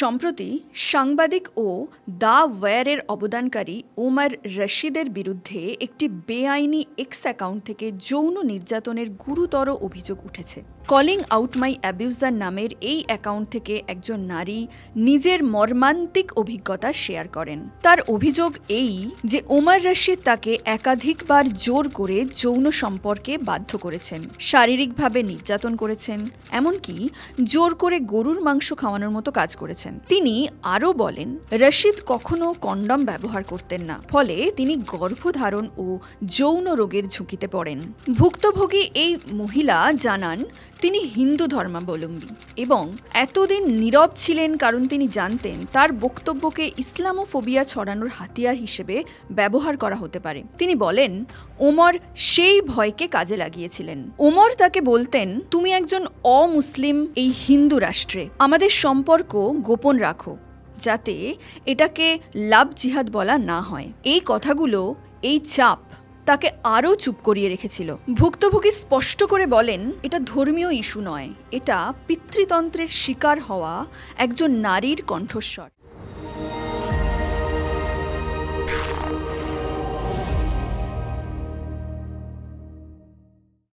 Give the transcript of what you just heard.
সম্প্রতি সাংবাদিক ও দা ওয়্যারের অবদানকারী ওমর রশিদের বিরুদ্ধে একটি বেআইনি এক্স অ্যাকাউন্ট থেকে যৌন নির্যাতনের গুরুতর অভিযোগ উঠেছে। কলিং আউট মাই অ্যাবিউজার নামের এই অ্যাকাউন্ট থেকে একজন নারী নিজের মর্মান্তিক অভিজ্ঞতা শেয়ার করেন। তার অভিযোগ এই যে ওমর রশিদ তাকে একাধিকবার জোর করে যৌন সম্পর্কে বাধ্য করেছেন, শারীরিকভাবে নির্যাতন করেছেন, এমনকি জোর করে গরুর মাংস খাওয়ানোর মতো কাজ করেছেন। তিনি আরও বলেন, রশিদ কখনো কন্ডম ব্যবহার করতেন না, ফলে তিনি গর্ভধারণ ও যৌন রোগের ঝুঁকিতে পড়েন। ভুক্তভোগী এই মহিলা জানান তিনি হিন্দু ধর্মাবলম্বী এবং এতদিন নীরব ছিলেন কারণ তিনি জানতেন তার বক্তব্যকে ইসলামোফোবিয়া ছড়ানোর হাতিয়ার হিসেবে ব্যবহার করা হতে পারে। তিনি বলেন, ওমর সেই ভয়কে কাজে লাগিয়েছিলেন। ওমর তাকে বলতেন, তুমি একজন অমুসলিম এই হিন্দু রাষ্ট্রে। আমাদের সম্পর্ক গোপন রাখো, যাতে এটাকে লাভ জিহাদ বলা না হয়। এই কথাগুলো এই চাপ তাকে আরও চুপ করিয়ে রেখেছিল। ভুক্তভোগী স্পষ্ট করে বলেন, এটা ধর্মীয় ইস্যু নয়। এটা পিতৃতন্ত্রের শিকার হওয়া একজন নারীর কণ্ঠস্বর।